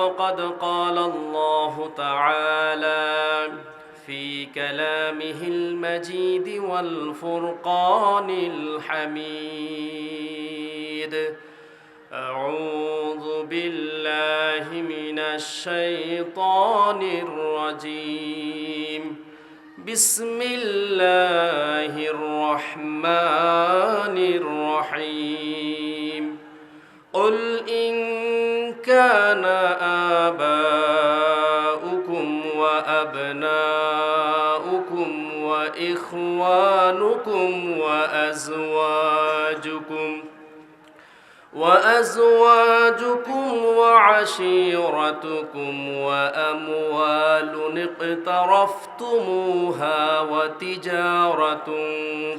وقد قال الله تعالى في كلامه المجيد والفرقان الحميد. أعوذ بالله من الشيطان الرجيم. بسم الله الرحمن الرحيم. قل إن كان آباؤكم وأبناؤكم وإخوانكم وأزواجكم وأزواجكم وعشيرتكم وأموال اقترفتموها وتجارة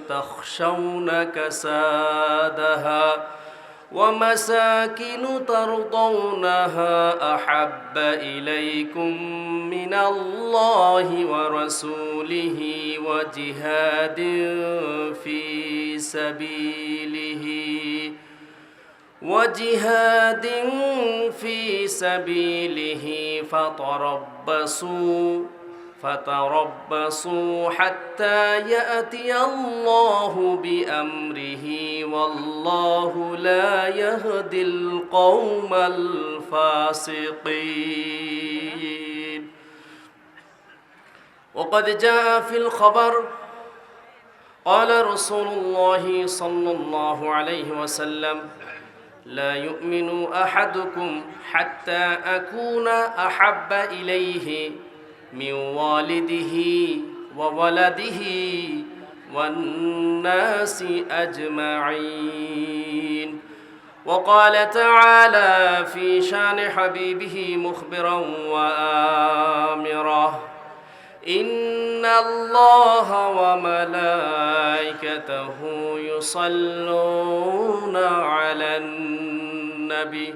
تخشون كسادها ومساكن ترضونها أحب إليكم من الله ورسوله وجهاد في سبيله وجهاد في سبيله فتربصوا فتربصوا حتى يأتي الله بأمره والله لا يهدي القوم الفاسقين. وقد جاء في الخبر قال رسول الله صلى الله عليه وسلم لا يؤمن أحدكم حتى أكون أحب إليه من والده وولده والناس أجمعين. وقال تعالى في شان حبيبه مخبرا وآمرا إن الله وملائكته يصلون على النبي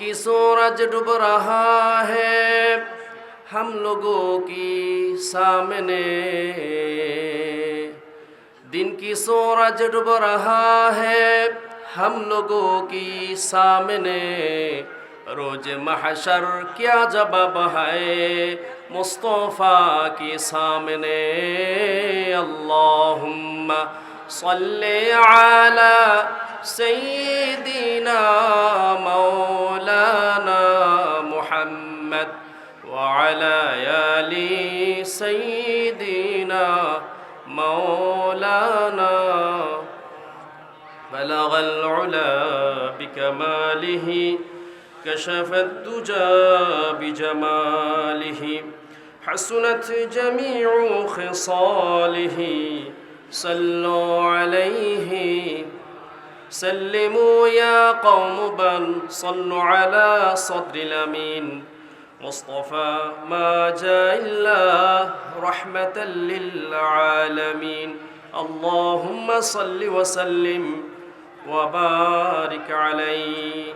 की सूरज डूब रहा है हम लोगों की सामने दिन की सूरज डूब रहा है हम लोगों की सामने रोज महशर क्या जवाब है मुस्तफ़ा के सामने अल्लाहुम्मा صل على سيدنا مولانا محمد وعلى آل سيدنا مولانا. بلغ العلا بكماله كشف الدجى بجماله حسنت جميع خصاله. صلوا عليه سلموا يا قوم بل صلوا على صدر الأمين مصطفى ما جاء إلا رحمة للعالمين اللهم صل وسلم وبارك عليه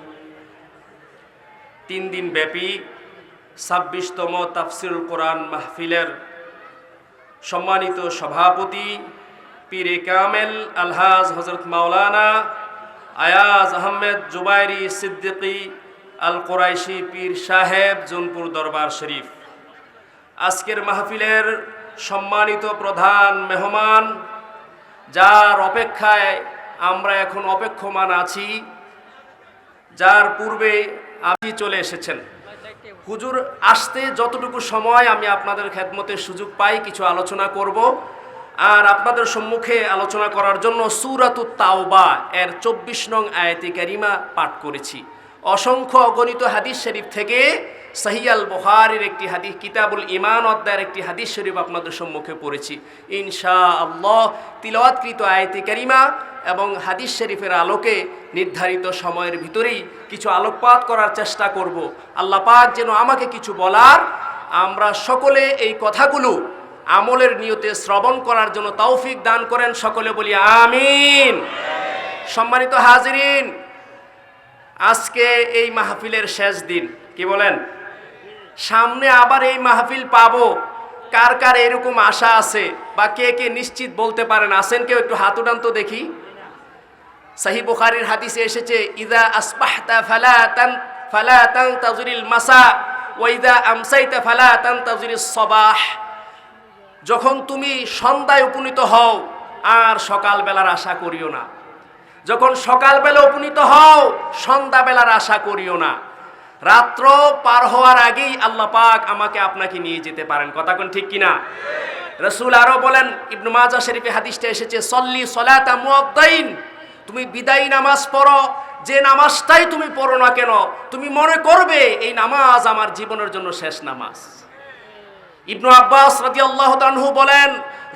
তিন দিন ব্যাপী ছাব্বিশতম তাফসিরুল কোরআন মাহফিলের সম্মানিত সভাপতি পীরে কামেল আলহাজ হজরত মাওলানা আয়াজ আহমেদ জুবাইরি সিদ্দিকী আল কোরাইশি পীর সাহেব জোনপুর দরবার শরীফ। আজকের মাহফিলের সম্মানিত প্রধান মেহমান, যার অপেক্ষায় আমরা এখন অপেক্ষমান আছি, যার পূর্বে আপনি চলে এসেছেন। হুজুর, আসতে যতটুকু সময় আমি আপনাদের খেদমতের সুযোগ পাই, কিছু আলোচনা করব। আর আপনাদের সম্মুখে আলোচনা করার জন্য সুরাতুত তাওবা এর চব্বিশ নং আয়াতি কারিমা পাঠ করেছি। অসংখ্য অগণিত হাদিস শরীফ থেকে সাহিয়াল বহারির একটি হাদিস, কিতাবুল ইমান অধ্যায়ের একটি হাদিস শরীফ আপনাদের সম্মুখে পড়েছি। ইনশা আল্লাহ তিলওয়াতকৃত আয়তি কারিমা এবং হাদিস শরীফের আলোকে নির্ধারিত সময়ের ভিতরেই কিছু আলোকপাত করার চেষ্টা করব। আল্লাহ পাক যেন আমাকে কিছু বলার, আমরা সকলে এই কথাগুলো আমলের নিয়তে শ্রবণ করার জন্য তৌফিক দান করেন সকলে বলি আমিন। সম্মানিত হাজিরিন, আজকে এই মাহফিলের শেষ দিন, কি বলেন? সামনে আবার এই মাহফিল পাবো, কার কার এরকম আশা আছে বা কে কে নিশ্চিত বলতে পারেন? আসেন কেউ? একটু হাত উঠান তো দেখি। সাহি বুখারির হাদিসে এসেছে, ইদা আসবাহতা ফালা তান ফালা তান তাজুরিল মাসা ওয়াইদা আমসাইতা ফালা তান তাজুরিস সবাহ। যখন তুমি সন্ধ্যায় উপনীত হও, আর সকালবেলার আশা করিও না। যখন সকালবেলা উপনীত হও, সন্ধ্যাবেলার আশা করিও না। রাত্র পার হওয়ার আগেই আল্লাহ পাক আমাকে আপনাকে নিয়ে যেতে পারেন। কথা কোন ঠিক কিনা? রসুল আরও বলেন, ইবনু মাজা শরীফে হাদিসটা এসেছে, সল্লি সলাতা মুয়াদ্দাইন। তুমি বিদায়ী নামাজ পড়ো, যে নামাজটাই তুমি পড়ো না কেন, তুমি মনে করবে এই নামাজ আমার জীবনের জন্য শেষ নামাজ। ইবনু আব্বাস রাদিয়াল্লাহু তাআনহু বলেন,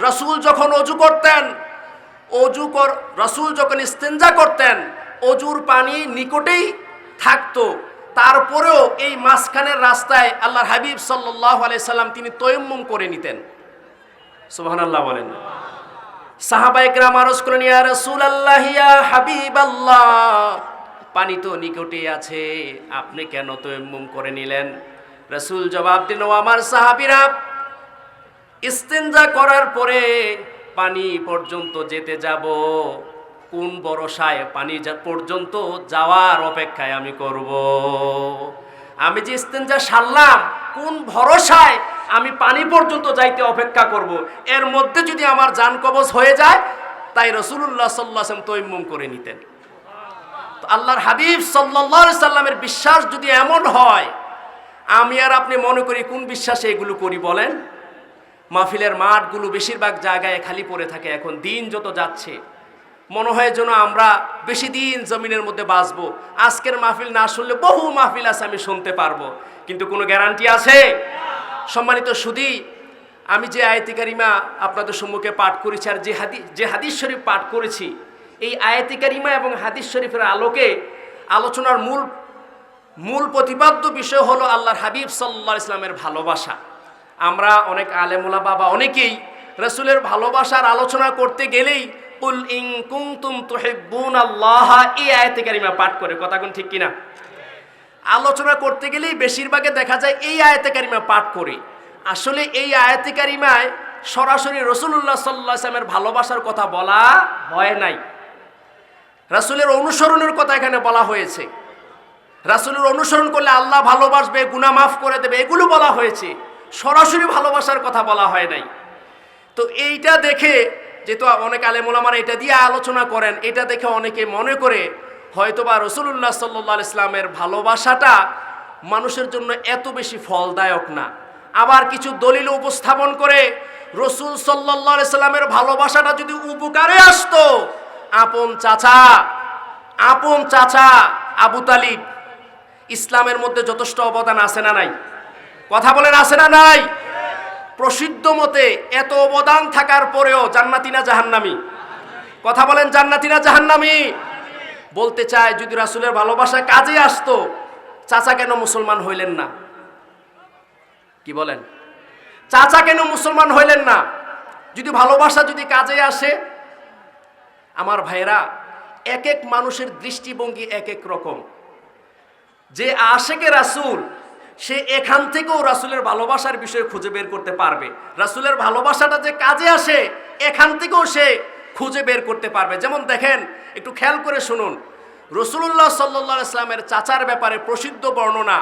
রাসূল যখন অজু করতেন, অজু কর, রাসূল যখন ইস্তেঞ্জা করতেন, অজুর পানি নিকটেই থাকতো। তারপরেও এই মাঝখানের রাস্তায় আল্লাহর হাবিব আলাইহি সাল্লাম তিনি তয়ম্মুম করে নিতেন। সুবহানাল্লাহ বলেন। সাহাবায়ে কেরাম আরজ করেন ইয়া রাসূলুল্লাহ, ইয়া হাবিবাল্লাহ। পানি তো নিকটেই আছে, আপনি কেন তয়ম্মুম করে নিলেন? রসুল জবাব দিল, আমার সাহাবিরা ইস্তেঞ্জা করার পরে পানি পর্যন্ত যেতে যাব। কোন ভরসায় পানি পর্যন্ত যাওয়ার অপেক্ষায় আমি করব। আমি যে ইস্তেঞ্জা সারলাম, কোন ভরসায় আমি পানি পর্যন্ত যাইতে অপেক্ষা করব। এর মধ্যে যদি আমার যান কবজ হয়ে যায়, তাই রসুল্লাহ সাল্লাম তৈমুম করে নিতেন। আল্লাহর হাবিব সাল্লাহ সাল্লামের বিশ্বাস যদি এমন হয় আমি আর আপনি মনে করি কোন বিশ্বাসে এগুলো করি বলেন? মাহফিলের মাঠগুলো বেশিরভাগ জায়গায় খালি পড়ে থাকে এখন, দিন যত যাচ্ছে। মনে হয় যেন আমরা বেশি দিন জমিনের মধ্যে বাঁচবো। আজকের মাহফিল না শুনলে বহু মাহফিল আছে আমি শুনতে পারব। কিন্তু কোনো গ্যারান্টি আছে? সম্মানিত সুদী আমি যে আয়তিকারিমা আপনাদের সম্মুখে পাঠ করেছি আর যে হাদি, যে হাদিস শরীফ পাঠ করেছি, এই আয়তিকারিমা এবং হাদিস শরীফের আলোকে আলোচনার মূল মূল প্রতিপাদ্য বিষয় হলো আল্লাহর হাবিব সাল্লাহ ইসলামের ভালোবাসা। আমরা অনেক আলেমুলা বাবা অনেকেই রসুলের ভালোবাসার আলোচনা করতে গেলেই উল ইং কুমতুম তুহিব্বুন আল্লাহ এই আয়াতে কারিমা পাঠ করে। কথা কোন ঠিক কিনা? আলোচনা করতে গেলেই বেশিরভাগে দেখা যায় এই আয়াতে কারিমা পাঠ করে। আসলে এই আয়াতে কারিমায় সরাসরি রসুল্লাহ সাল্লাহ ইসলামের ভালোবাসার কথা বলা হয় নাই। রাসুলের অনুসরণের কথা এখানে বলা হয়েছে। রাসুলের অনুসরণ করলে আল্লাহ ভালোবাসবে, গুনাহ মাফ করে দেবে, এগুলো বলা হয়েছে। সরাসরি ভালোবাসার কথা বলা হয় নাই। তো এইটা দেখে যেহেতু অনেক আলেমুলামার এটা দিয়ে আলোচনা করেন, এটা দেখে অনেকে মনে করে হয়তোবা রসুল্লাহ সাল্লাহ ইসলামের ভালোবাসাটা মানুষের জন্য এত বেশি ফলদায়ক না। আবার কিছু দলিল উপস্থাপন করে রসুল সাল্লাহ ইসলামের ভালোবাসাটা যদি উপকারে আসতো, আপন চাচা আপন চাচা আবু তালিব ইসলামের মধ্যে যথেষ্ট অবদান আছে না নাই? কথা বলেন আছে না নাই? প্রসিদ্ধ মতে এত অবদান থাকার পরেও জান্নাতিনা জাহান্নামি? কথা বলেন জান্নাতিনা জাহান্নামি? বলতে চায়, যদি রাসুলের ভালোবাসা কাজে আসতো, চাচা কেন মুসলমান হইলেন না? কি বলেন? চাচা কেন মুসলমান হইলেন না? যদি ভালোবাসা যদি কাজে আসে, আমার ভাইরা এক এক মানুষের দৃষ্টিভঙ্গি এক এক রকম। যে আশেকে রাসুল, সে এখান থেকেও রাসুলের ভালোবাসার বিষয়ে খুঁজে বের করতে পারবে। রাসুলের ভালোবাসাটা যে কাজে আসে, এখান থেকেও সে খুঁজে বের করতে পারবে। যেমন দেখেন, একটু খেয়াল করে শুনুন। রসুল্লাহ সাল্লাহ ইসলামের চাচার ব্যাপারে প্রসিদ্ধ বর্ণনা,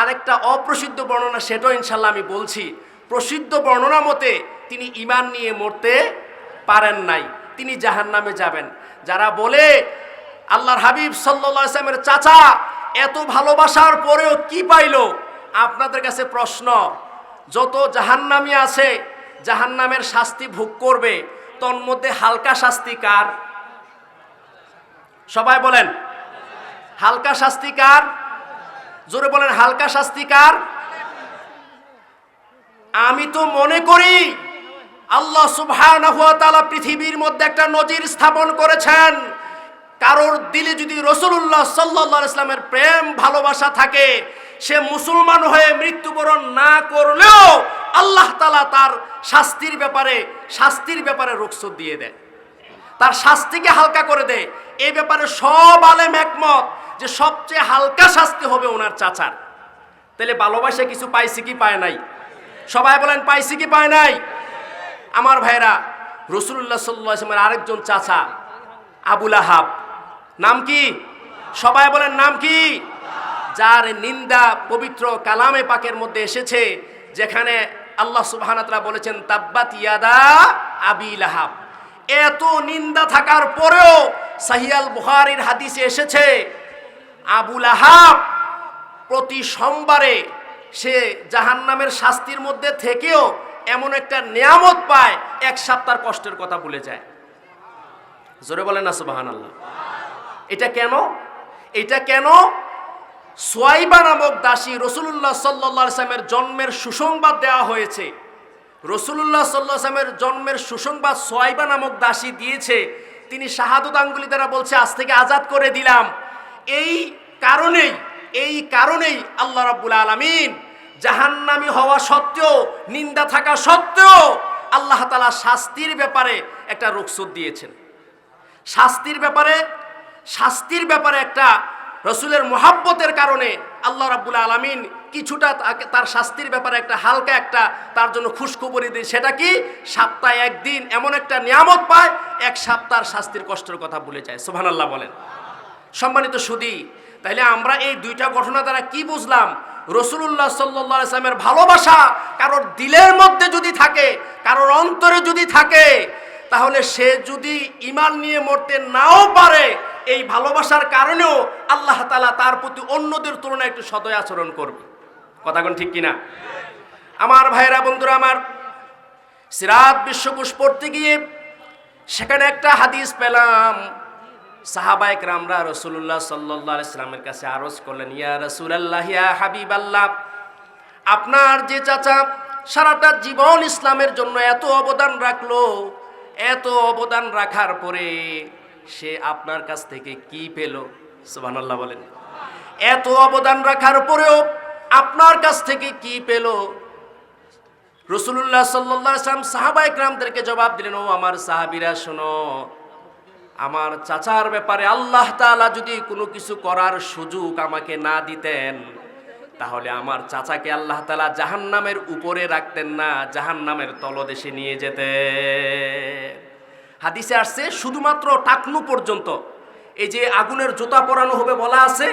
আরেকটা অপ্রসিদ্ধ বর্ণনা সেটাও ইনশাল্লাহ আমি বলছি। প্রসিদ্ধ বর্ণনা মতে তিনি ইমান নিয়ে মরতে পারেন নাই, তিনি জাহান নামে যাবেন। যারা বলে আল্লাহর হাবিব সাল্লাহ ইসলামের চাচা এত ভালোবাসার পরেও কি পাইল? আপনাদের কাছে প্রশ্ন, যত জাহান্নামি আছে, জাহান্নামের শাস্তি ভোগ করবে, তন্মধ্যে হালকা শাস্তি কার? সবাই বলেন, হালকা শাস্তি কার? জোরে বলেন, হালকা শাস্তি কার? আমি তো মনে করি আল্লাহ সুবহানাহু ওয়া তাআলা পৃথিবীর মধ্যে একটা নজির স্থাপন করেছেন। কারোর দিলে যদি রসুল্লাহ সাল্লাহ ইসলামের প্রেম, ভালোবাসা থাকে, সে মুসলমান হয়ে মৃত্যুবরণ না করলেও আল্লাহ তালা তার শাস্তির ব্যাপারে শাস্তির ব্যাপারে রুখসত দিয়ে দেয়। তার শাস্তিকে হালকা করে দেয়। এই ব্যাপারে সব আলেম একমত যে সবচেয়ে হালকা শাস্তি হবে ওনার চাচার। তাহলে ভালোবাসা কিছু পাইছে কি পায় নাই? সবাই বলেন, পাইছে কি পায় নাই? আমার ভাইরা রসুল্লাহ সাল্লামের আরেকজন চাচা, আবুল আহাব। নাম কি? সবাই বলেন নাম কি? যার নিন্দা পবিত্র কালামে পাকের মধ্যে এসেছে, যেখানে আল্লাহ সুবাহানাতলা বলেছেন, তাব্বাত ইয়াদা আবিল আহাব এত নিন্দা থাকার পরেও সাহিয়াল বুহারির হাদিসে এসেছে আবুল আহাব প্রতি সোমবারে সে জাহান্নামের শাস্তির মধ্যে থেকেও এমন একটা নিয়ামত পায়, এক সপ্তাহ কষ্টের কথা ভুলে যায়। জোরে বলেন না সুবাহান আল্লাহ এটা কেন? এটা কেন? সোয়াইবা নামক দাসী রসুল্লাহ সাল্লা জন্মের সুসংবাদ দেওয়া হয়েছে। রসুল্লাহ সাল্লাহ সাল্লামের জন্মের সুসংবাদ সোয়াইবা নামক দাসী দিয়েছে। তিনি শাহাদত আঙ্গুলি দ্বারা বলছে, আজ থেকে আজাদ করে দিলাম। এই কারণেই এই কারণেই আল্লাহ রাব্বুল আলামিন জাহান্নামি হওয়া সত্ত্বেও, নিন্দা থাকা সত্ত্বেও আল্লাহ তালা শাস্তির ব্যাপারে একটা রুকসুদ দিয়েছেন। শাস্তির ব্যাপারে শাস্তির ব্যাপারে একটা রসুলের মোহাব্বতের কারণে আল্লাহ রাব্বুল আলমিন কিছুটা তাকে তার শাস্তির ব্যাপারে একটা হালকা একটা তার জন্য খুশখবরি দিই সেটা কি? সপ্তাহে একদিন এমন একটা নিয়ামত পায়, এক সপ্তাহ শাস্তির কষ্টের কথা ভুলে যায়। সোহান আল্লাহ বলেন। সম্মানিত সুদী, তাইলে আমরা এই দুইটা ঘটনা দ্বারা কি বুঝলাম? রসুল্লাহ সাল্লাহ ইসলামের ভালোবাসা কারোর দিলের মধ্যে যদি থাকে, কারোর অন্তরে যদি থাকে, তাহলে সে যদি ইমান নিয়ে মরতে নাও পারে এই ভালোবাসার কারণেও আল্লাহ তালা তার প্রতি অন্যদের তুলনায় একটু সদয় আচরণ করবে। কথাগণ ঠিক কিনা? আমার ভাইরা বন্ধুরা আমার, সিরাত বিশ্বকোষ পড়তে গিয়ে সেখানে একটা হাদিস পেলাম। সাহাবায়ক রামরা রসুল্লাহ সাল্লাহ ইসলামের কাছে আরজ করলেন, ইয়া রসুলাল্লাহ, ইয়া হাবিব আল্লাহ আপনার যে চাচা সারাটা জীবন ইসলামের জন্য এত অবদান রাখল, এত অবদান রাখার পরে সে আপনার কাছ থেকে কি পেল? সুবহানাল্লাহ বলেন। এত অবদান রাখার পরেও আপনার কাছ থেকে কি পেল? রসুল্লাহ সাল্লাম সাহাবাই গ্রামদেরকে জবাব দিলেন, ও আমার সাহাবিরা, শোনো। আমার চাচার ব্যাপারে আল্লাহ তাআলা যদি কোনো কিছু করার সুযোগ আমাকে না দিতেন, তাহলে আমার চাচাকে আল্লাহ তালা জাহান্নামের উপরে রাখতেন না, জাহান্নামের তলদেশে নিয়ে যেতেন। হাদিসে আসছে, শুধুমাত্র টাকনু পর্যন্ত। এই যে আগুনের জুতা পরানো হবে বলা আছে,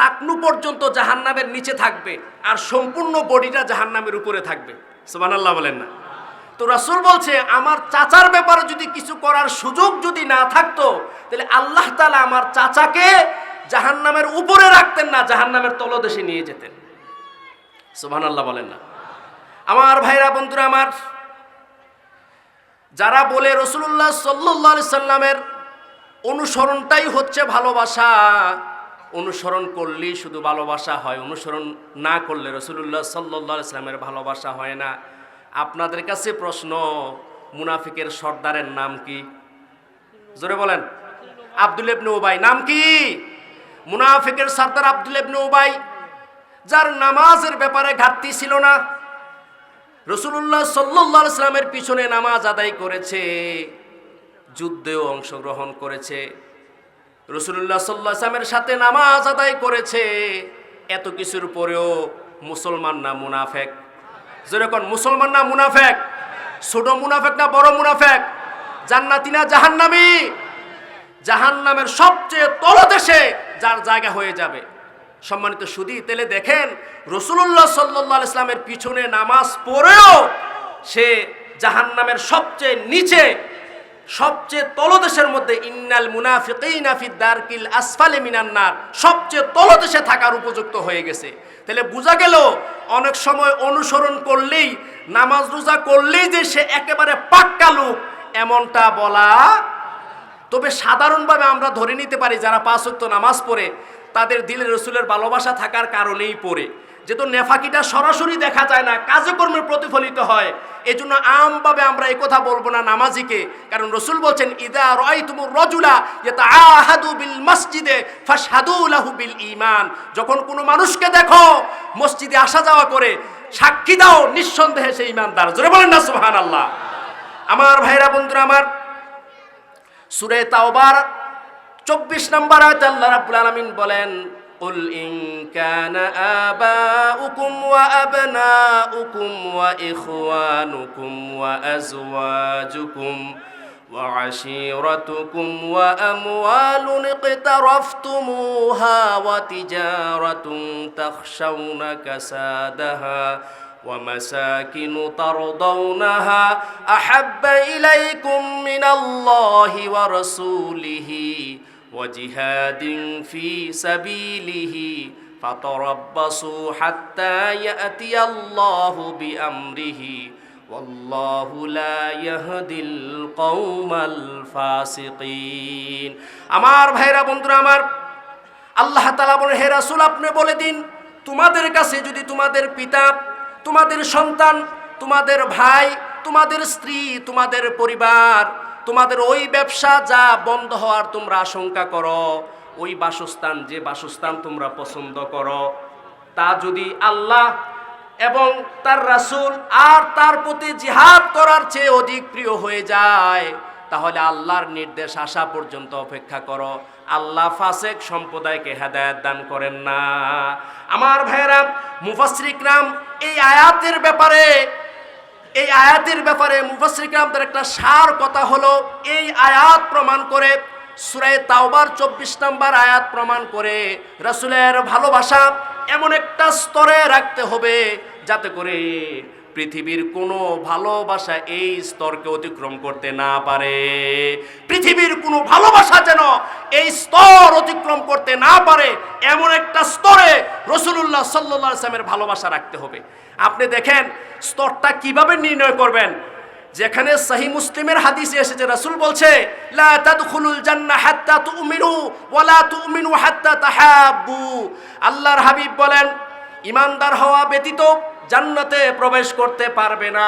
টাকনু পর্যন্ত জাহান্নামের নিচে থাকবে আর সম্পূর্ণ বডিটা জাহান্নামের উপরে থাকবে। সুবহানাল্লাহ বলেন না। তো রাসূল বলছে, আমার চাচার ব্যাপারে যদি কিছু করার সুযোগ যদি না থাকতো, তাহলে আল্লাহ তালা আমার চাচাকে জাহান্নামের উপরে রাখতেন না, জাহান্নামের তলদেশে নিয়ে যেতেন। সুবহানাল্লাহ বলেন না। আমার ভাইরা, বন্ধুরা, আমার যারা বলে রসুল্লাহ সাল্লাহ সাল্লামের অনুসরণটাই হচ্ছে ভালোবাসা, অনুসরণ করলেই শুধু ভালোবাসা হয়, অনুসরণ না করলে রসুল্লাহ সাল্লাহ ইসলামের ভালোবাসা হয় না। আপনাদের কাছে প্রশ্ন, মুনাফিকের সর্দারের নাম কি? জোরে বলেন। আব্দুল ইবনে উবাই, নাম কি? মুনাফিকের সর্দার আব্দুল ইবনে উবাই, যার নামাজের ব্যাপারে ঘাটতি ছিল না। রসুল্লাহ সাল্লাহ ইসলামের পিছনে নামাজ আদায় করেছে, যুদ্ধেও অংশগ্রহণ করেছে। রসুল্লাহ সাল্লাহ ইসলামের সাথে নামাজ আদায় করেছে। এত কিছুর পরেও মুসলমান না মুনাফেক? যেরকম মুসলমান না মুনাফেক? ছোট মুনাফেক না বড় মুনাফেক? জান্নাতি না জাহান্নামি? জাহান্নামের সবচেয়ে তলদেশে যার জায়গা হয়ে যাবে। সম্মানিত সুদী তেলে দেখেন রসুল্লাহ সাল্লাহ ইসলামের পিছনে নামাজ পড়েও সে জাহান্নামের সবচেয়ে নিচে, সবচেয়ে তলদেশের মধ্যে, ইন্নাল দারকিল আসফালে মিনান্নার সবচেয়ে তলদেশে থাকার উপযুক্ত হয়ে গেছে। তাহলে বোঝা গেল, অনেক সময় অনুসরণ করলেই, নামাজ রোজা করলেই যে সে একেবারে পাক্কা লোক, এমনটা বলা, তবে সাধারণভাবে আমরা ধরে নিতে পারি, যারা পাঁচ নামাজ পড়ে তাদের দিলে রসুলের ভালোবাসা থাকার কারণেই পড়ে। যেহেতু নেফাকিটা সরাসরি দেখা যায় না কাজকর্মে প্রতিফলিত হয়। এজন্য আমভাবে আমরা এই কথা বলব না নামাজিকে। কারণ রসুল বলছেন, ইদা রয় তুমুর রজুলা আহাদু বিল মসজিদে বিল ইমান যখন কোনো মানুষকে দেখো, মসজিদে আসা যাওয়া করে, সাক্ষী দাও নিঃসন্দেহে সেই ইমানদার। জোরে বলেন না, সুবহানাল্লাহ। আমার ভাইরা, বন্ধুরা আমার সুরে তাওবার চব্বিশ নম্বর আয়াতে আল্লাহ রাব্বুল আলামিন বলেন قل إن كان آباؤكم وأبناؤكم وإخوانكم وأزواجكم وعشيرتكم وأموال اقترفتموها وتجارة تخشون كسادها ومساكن ترضونها أحب إليكم من الله ورسوله وجهاد في سبيله فتربصوا حتى يأتي الله بأمره والله لا يهدي القوم الفاسقين আমার ভাইরা বন্ধুরা আমার আল্লাহ তালা বলে হে রাসূল আপনি বলে দিন তোমাদের কাছে যদি তোমাদের পিতা তোমাদের সন্তান তোমাদের ভাই তোমাদের স্ত্রী তোমাদের পরিবার তোমাদের ওই ব্যবসা যা বন্ধ হওয়ার তোমরা আশঙ্কা করো, ওই বাসস্থান যে বাসস্থান তোমরা পছন্দ করো, তা যদি আল্লাহ এবং তার রাসূল আর তার প্রতি জিহাদ করার চেয়ে অধিক প্রিয় হয়ে যায়, তাহলে আল্লাহর নির্দেশ আসা পর্যন্ত অপেক্ষা করো। আল্লাহ ফাসেক সম্প্রদায়কে হেদায়ত দান করেন না। আমার ভাইয়েরা মুফাসরিকরাম এই আয়াতের ব্যাপারে এই আয়াতের ব্যাপারে মুফাসরিকরামদের একটা সার কথা হলো, এই আয়াত প্রমাণ করে সুরায় তাওবার চব্বিশ নম্বর আয়াত প্রমাণ করে রাসূলের ভালোবাসা এমন একটা স্তরে রাখতে হবে যাতে করে পৃথিবীর কোনো ভালোবাসা এই স্তরকে অতিক্রম করতে না পারে। পৃথিবীর কোনো ভালোবাসা যেন এই স্তর অতিক্রম করতে না পারে, এমন একটা স্তরে রসুল্লাহ সাল্লাহ আসলামের ভালোবাসা রাখতে হবে। আপনি দেখেন, স্তরটা কীভাবে নির্ণয় করবেন? যেখানে সহি মুসলিমের হাদিসে এসেছে, রাসূল বলছে, লা তাদখুলুল জান্নাহ হাত্তা তুমিনু ওয়ালা তুমিনু হাত্তা তাহাব্বু। আল্লাহর হাবিব বলেন, ইমানদার হওয়া ব্যতীত জান্নাতে প্রবেশ করতে পারবে না।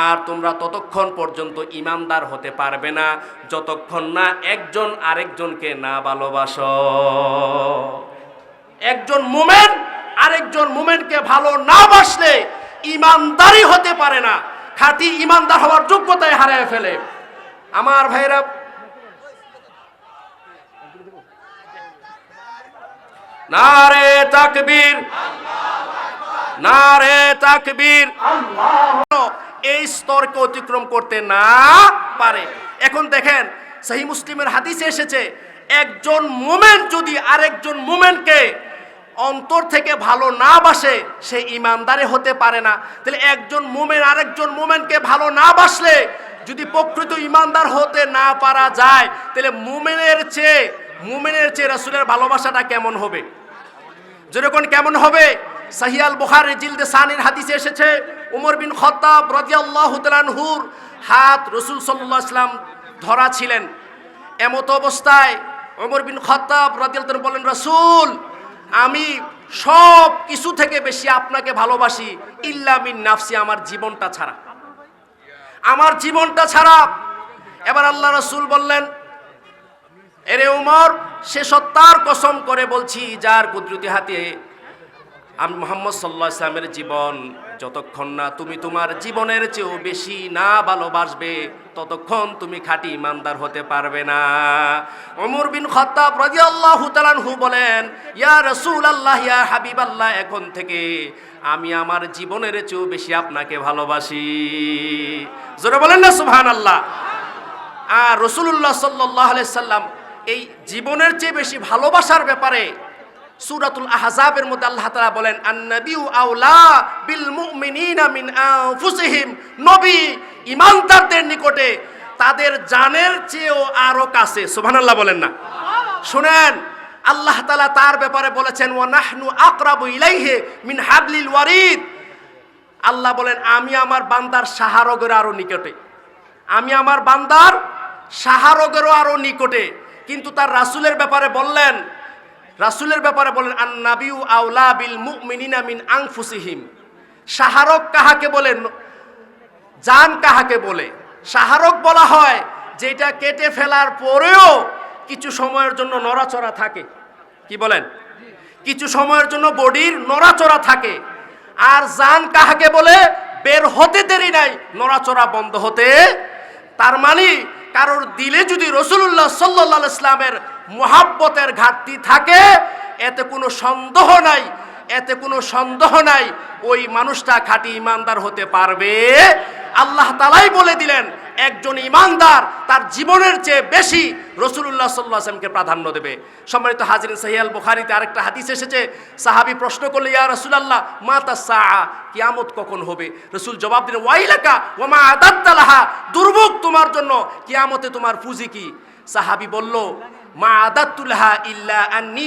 আর তোমরা ততক্ষণ পর্যন্ত ইমানদার হতে পারবে না। যতক্ষণ না একজন আরেকজনকে না ভালোবাসো। একজন মোমেন আরেকজন মোমেনকে ভালো না বাসলে ইমানদারই হতে পারে না। খাঁটি ইমানদার হওয়ার যোগ্যতায় হারায় ফেলে। আমার ভাইরা, নারে তাকবীর। নারে তাকবীর। এই স্তরকে অতিক্রম করতে না পারে। এখন দেখেন, সহি মুসলিমের হাদিসে এসেছে, একজন মোমেন যদি আরেকজন মোমেনকে অন্তর থেকে ভালো না বাসে, সে ইমানদারে হতে পারে না। তাহলে একজন মোমেন আরেকজন মোমেনকে ভালো না বাসলে যদি প্রকৃত ইমানদার হতে না পারা যায়, তাহলে মোমেনের চেয়ে মোমেনের চেয়ে রাসূলের ভালোবাসাটা কেমন হবে? যেরকম কেমন হবে? সাহিয়াল বুখারী জিলদে সানির হাদিসে এসেছে, উমর বিন খত্তাব রাদিয়াল্লাহু তাআলাহুর হাত রাসূল সাল্লাল্লাহু আলাইহি সাল্লাম ধরা ছিলেন। এমত অবস্থায় ওমর বিন রাদিয়াল্লাহু তাআলা বলেন, রাসূল, আমি সব কিছু থেকে বেশি আপনাকে ভালোবাসি, ইল্লা মিন নাফসি, আমার জীবনটা ছাড়া। আমার জীবনটা ছাড়া। এবার আল্লাহ রাসূল বললেন এরে উমর, সে সত্তার কসম করে বলছি, যার কুদরতি হাতে আমি মোহাম্মদ সাল্লাহ ইসলামের জীবন যতক্ষণ না তুমি তোমার জীবনের চেয়েও বেশি না ভালোবাসবে, ততক্ষণ তুমি খাঁটি ইমানদার হতে পারবে না। অমর বিন খত্তাব রাদিয়াল্লাহু তাআলাহু বলেন, ইয়া রাসূলুল্লাহ, ইয়া হাবিব আল্লাহ এখন থেকে আমি আমার জীবনের চেয়েও বেশি আপনাকে ভালোবাসি। জোরে বলেন না সুহান আল্লাহ আর রসুল্লাহ সাল্লাহ সাল্লাম এই জীবনের চেয়ে বেশি ভালোবাসার ব্যাপারে সুরাতুল আহজাবের মধ্যে আল্লাহ তালা বলেন, আন্নাবিউ আউলা বিল মুমিনিনা মিন আনফুসিহিম। নবী ইমানদারদের নিকটে তাদের জানের চেয়েও আরও কাছে, সুবহানাল্লাহ বলেন না। শুনেন, আল্লাহ তালা তার ব্যাপারে বলেছেন ওয়া নাহনু আকরাবু ইলাইহি মিন হাবলিল ওয়ারিদ। আল্লাহ বলেন, আমি আমার বান্দার সাহারগের আরও নিকটে। আমি আমার বান্দার শাহরগেরও আরও নিকটে কিন্তু তার রাসুলের ব্যাপারে বললেন, রাসুলের ব্যাপারে বললেন আন নাবিউ আউলা বিল মুমিনিনা মিন আনফুসিহিম। শাহরগ কাহাকে বলেন জান কাহাকে বলে? শাহরগ বলা হয় যেটা কেটে ফেলার পরেও কিছু সময়ের জন্য নড়াচড়া থাকে। কি বলেন? কিছু সময়ের জন্য বডির নড়াচড়া থাকে। আর জান কাহাকে বলে, বের হতে দেরি নাই, নড়াচড়া বন্ধ হতে। তার মানে কারোর দিলে যদি রসুল্লাহ সাল্লাহ ইসলামের মোহাব্বতের ঘাটতি থাকে, এতে কোনো সন্দেহ নাই, এতে কোনো সন্দেহ নাই, ওই মানুষটা খাঁটি ইমানদার হতে পারবে। আল্লাহ তালাই বলে দিলেন একজন ইমানদার তার জীবনের চেয়ে বেশি রসুল্লাহ সাল্লাহ আসলামকে প্রাধান্য দেবে। সম্মানিত হাজির সাহিয়াল বুখারিতে আরেকটা হাদিস এসেছে, সাহাবি প্রশ্ন করলে, ইয়া রসুলাল্লাহ, মা তা সা কিয়ামত কখন হবে? রসুল জবাব দিলেন, ওয়াইলাকা ওমা আদাত্তালাহা দুর্ভোগ তোমার জন্য, কিয়ামতে তোমার পুঁজি কি? সাহাবি বলল, মা আদাত্তুলাহা ইল্লা আন্নি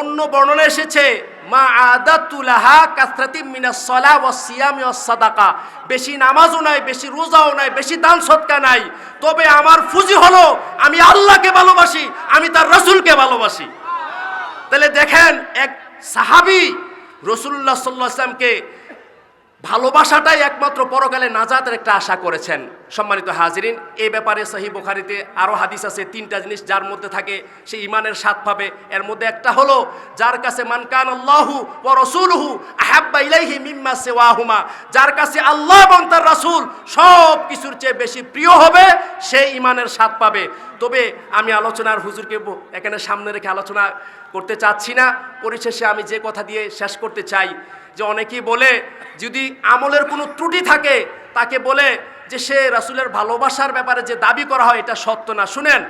অন্য বর্ণনা এসেছে মা আদাতুলাহা কাসরাতি মিনাস সলা ওয়াস সিয়াম ওয়াস সাদাকা। বেশি নামাজও নাই, বেশি রোজাও নাই, বেশি দান সদকা নাই। তবে আমার ফুজি হলো, আমি আল্লাহকে ভালোবাসি, আমি তার রাসূলকে ভালোবাসি। তাহলে দেখেন, এক সাহাবী রসুল্লাহ সাল্লাহ আসলামকে ভালোবাসাটাই একমাত্র পরকালে নাজাতের একটা আশা করেছেন। সম্মানিত হাজিরিন এই ব্যাপারে সহি বোখারিতে আরও হাদিস আছে, তিনটা জিনিস যার মধ্যে থাকে, সে ইমানের স্বাদ পাবে। এর মধ্যে একটা হলো, যার কাছে মানকান আল্লাহু ও রসুলহু আহাব্বা ইলাইহি মিম্মা সে সেওয়াহুমা, যার কাছে আল্লাহ এবং তার রাসূল সব কিছুর চেয়ে বেশি প্রিয় হবে, সে ইমানের স্বাদ পাবে। তবে আমি আলোচনার হুজুরকে এখানে সামনে রেখে আলোচনা করতে চাচ্ছি না। পরিশেষে আমি যে কথা দিয়ে শেষ করতে চাই যে অনেকেই বলে, যদি আমলের কোনো ত্রুটি থাকে, তাকে বলে যে সে রাসূলের ভালোবাসার ব্যাপারে যে দাবি করা হয়, এটা সত্য না। শুনেন,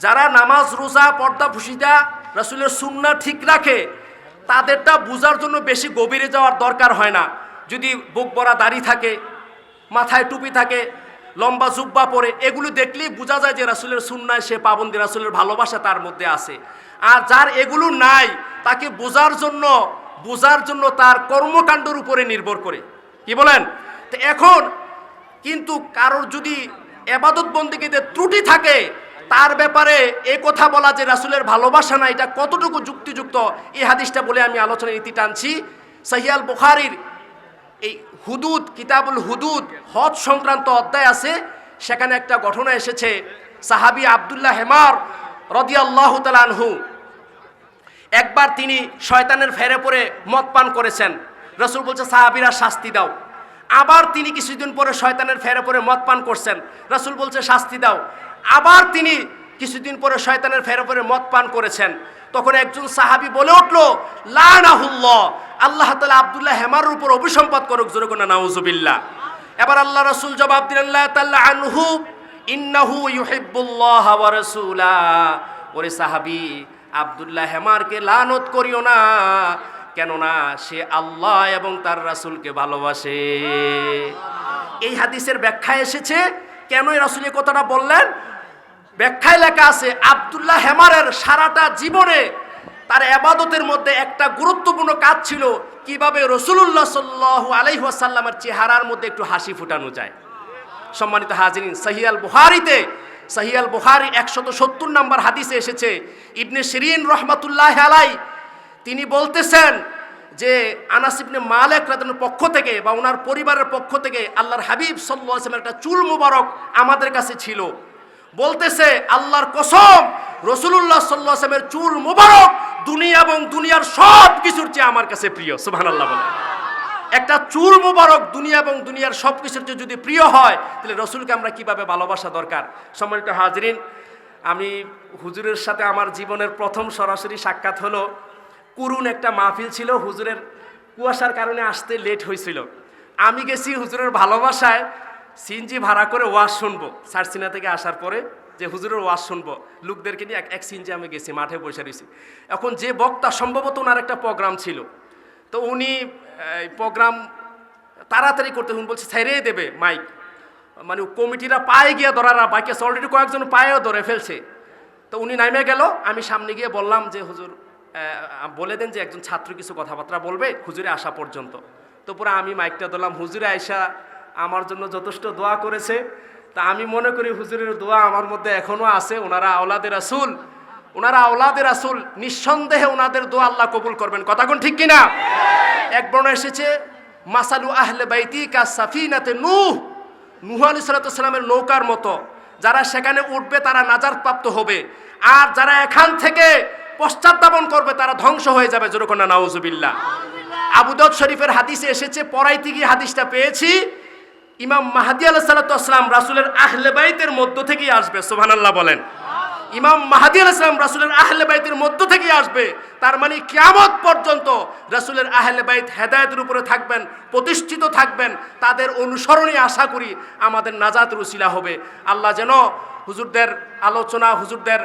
যারা নামাজ, রোজা, পর্দা, ভুসিদা রাসূলের সুন্না ঠিক রাখে, তাদেরটা বোঝার জন্য বেশি গভীরে যাওয়ার দরকার হয় না। যদি বুক বড়া দাড়ি থাকে, মাথায় টুপি থাকে, লম্বা জুব্বা পরে, এগুলো দেখলেই বোঝা যায় যে রাসূলের সুন্নায় সে পাবন্দি, রাসুলের ভালোবাসা তার মধ্যে আছে। আর যার এগুলো নাই, তাকে বোঝার জন্য বোঝার জন্য তার কর্মকাণ্ডের উপরে নির্ভর করে। কি বলেন? তো এখন কিন্তু কারোর যদি এবাদত বন্দিগিতে ত্রুটি থাকে, তার ব্যাপারে এ কথা বলা যে রাসূলের ভালোবাসা না, এটা কতটুকু যুক্তিযুক্ত এই হাদিসটা বলে আমি আলোচনার ইতি টানছি। সহিয়াল বুখারির এই হুদুদ, কিতাবুল হুদুদ, হজ সংক্রান্ত অধ্যায় আছে, সেখানে একটা ঘটনা এসেছে। সাহাবি আবদুল্লাহ হেমার রদিয়াল্লাহ তালানহু একবার তিনি শয়তানের ফেরে পড়ে মদ পান করেছেন। রসুল বলছে, সাহাবিরা শাস্তি দাও। আবার তিনি কিছুদিন পরে শয়তানের ফেরে পড়ে মদ পান করছেন। রসুল বলছে, শাস্তি দাও। আবার তিনি কিছুদিন পরে শয়তানের ফেরে পড়ে মদ পান করেছেন। তখন একজন সাহাবি বলে উঠল, লানাহুল্লাহ, আল্লাহ তালা আবদুল্লাহ হেমার উপর অভিসম্পাদ করুক জোরগুনা নাউজুবিল্লাহ। এবার আল্লাহ রসুল জবাব দিলেন আনহু, ইন্নাহু রাসূলা। ওরে সাহাবী আব্দুল্লাহ হেমারকে লানত করিও না, কেননা সে আল্লাহ এবং তার রাসূলকে ভালোবাসে। এই হাদিসের ব্যাখ্যা এসেছে, কেন এই রাসূল কথাটা বললেন? ব্যাখ্যায় লেখা আছে, আব্দুল্লাহ হেমারের সারাটা জীবনে তার আবাদতের মধ্যে একটা গুরুত্বপূর্ণ কাজ ছিল, কীভাবে রসুলুল্লাহ সাল্লাহ আলাইহাসাল্লামের চেহারার মধ্যে একটু হাসি ফুটানো যায়। সম্মানিত হাজিরিন সাহিয়াল বুহারিতে সাহিয়াল বুহারি একশত সত্তর নম্বর হাদিসে এসেছে। ইবনে শিরিন রহমাতুল্লাহ আলাই, তিনি বলতেছেন যে আনাস ইবনে মালেক রাদের পক্ষ থেকে বা ওনার পরিবারের পক্ষ থেকে আল্লাহর হাবিব সাল্লাহ একটা চুল মুবারক আমাদের কাছে ছিল। বলতেছে, আল্লাহর কসম, রসুলুল্লাহ সাল্লাহ আসলামের চুল মুবারক দুনিয়া এবং দুনিয়ার সব কিছুর চেয়ে আমার কাছে প্রিয়। সুবহানাল্লাহ বলে। একটা চুল মুবারক দুনিয়া এবং দুনিয়ার সব কিছুর যদি প্রিয় হয়, তাহলে রসুলকে আমরা কীভাবে ভালোবাসা দরকার? সম্মানিত হাজরিন, আমি হুজুরের সাথে আমার জীবনের প্রথম সরাসরি সাক্ষাৎ হলো। কুরুন একটা মাহফিল ছিল, হুজুরের কুয়াশার কারণে আসতে লেট হয়েছিল। আমি গেছি হুজুরের ভালোবাসায় সিনজি ভাড়া করে ওয়াজ শুনব। সারসিনা থেকে আসার পরে যে হুজুরের ওয়াজ শুনব, লোকদেরকে নিয়ে এক এক সিনজি আমি গেছি, মাঠে বসে রয়েছি। এখন যে বক্তা, সম্ভবত ওনার একটা প্রোগ্রাম ছিল। তো উনি এই, প্রোগ্রাম তাড়াতাড়ি করতে উনি বলছে ছেড়ে দেবে মাইক। মানে কমিটিরা পায়ে গিয়ে ধরার আছে অলরেডি কয়েকজন পায়েও ধরে ফেলছে। তো উনি নামে গেল আমি সামনে গিয়ে বললাম যে হুজুর বলে দেন যে একজন ছাত্র কিছু কথাবার্তা বলবে হুজুরে আসা পর্যন্ত। তো পুরো আমি মাইকটা ধরলাম হুজুরে আয়সা আমার জন্য যথেষ্ট দোয়া করেছে। তা আমি মনে করি হুজুরের দোয়া আমার মধ্যে এখনও আছে ওনারা আওলাদের রাসুল। ওনারা আওলাদের রাসুল নিঃসন্দেহে ওনাদের দোয়া আল্লাহ কবুল করবেন। কথা কোন ঠিক কিনা? এক বর্ণ এসেছে মাসালু আহলে বাইতি কা সাফিনাতে নূহ। নূহ আলী সালাতামের নৌকার মতো। যারা সেখানে উঠবে তারা নাজার প্রাপ্ত হবে। আর যারা এখান থেকে পশ্চাৎদাপন করবে তারা ধ্বংস হয়ে যাবে। যেরকম না নাউজুবিল্লাহ আবুদত শরীফের হাদিসে এসেছে পড়াইতে গিয়ে হাদিসটা পেয়েছি। ইমাম মাহাদি আলাহ সাল্লাম রাসুলের আহলে বাইতের মধ্য থেকেই আসবে সোহানাল্লাহ বলেন। ইমাম মাহাদি আলাইসালাম রাসুলের আহলে বাইতের মধ্য থেকে আসবে। তার মানে কিয়ামত পর্যন্ত রাসুলের আহলে বাইত হেদায়তের উপরে থাকবেন, প্রতিষ্ঠিত থাকবেন। তাদের অনুসরণে আশা করি আমাদের নাজাত রুসিলা হবে। আল্লাহ যেন হুজুরদের আলোচনা, হুজুরদের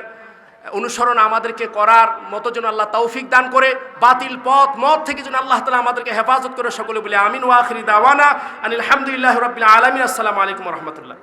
অনুসরণ আমাদেরকে করার মতো যেন আল্লাহ তৌফিক দান করে, বাতিল পথ, মত থেকে যেন আল্লাহ তালা আমাদেরকে হেফাজত করে সকলে বলে আমিন। ওয়াখিরি দাওয়ানা। আনিল হামদুলিল্লাহ রবিল আলমিন। আসসালামু আলাইকুম রহমতুল্লাহ।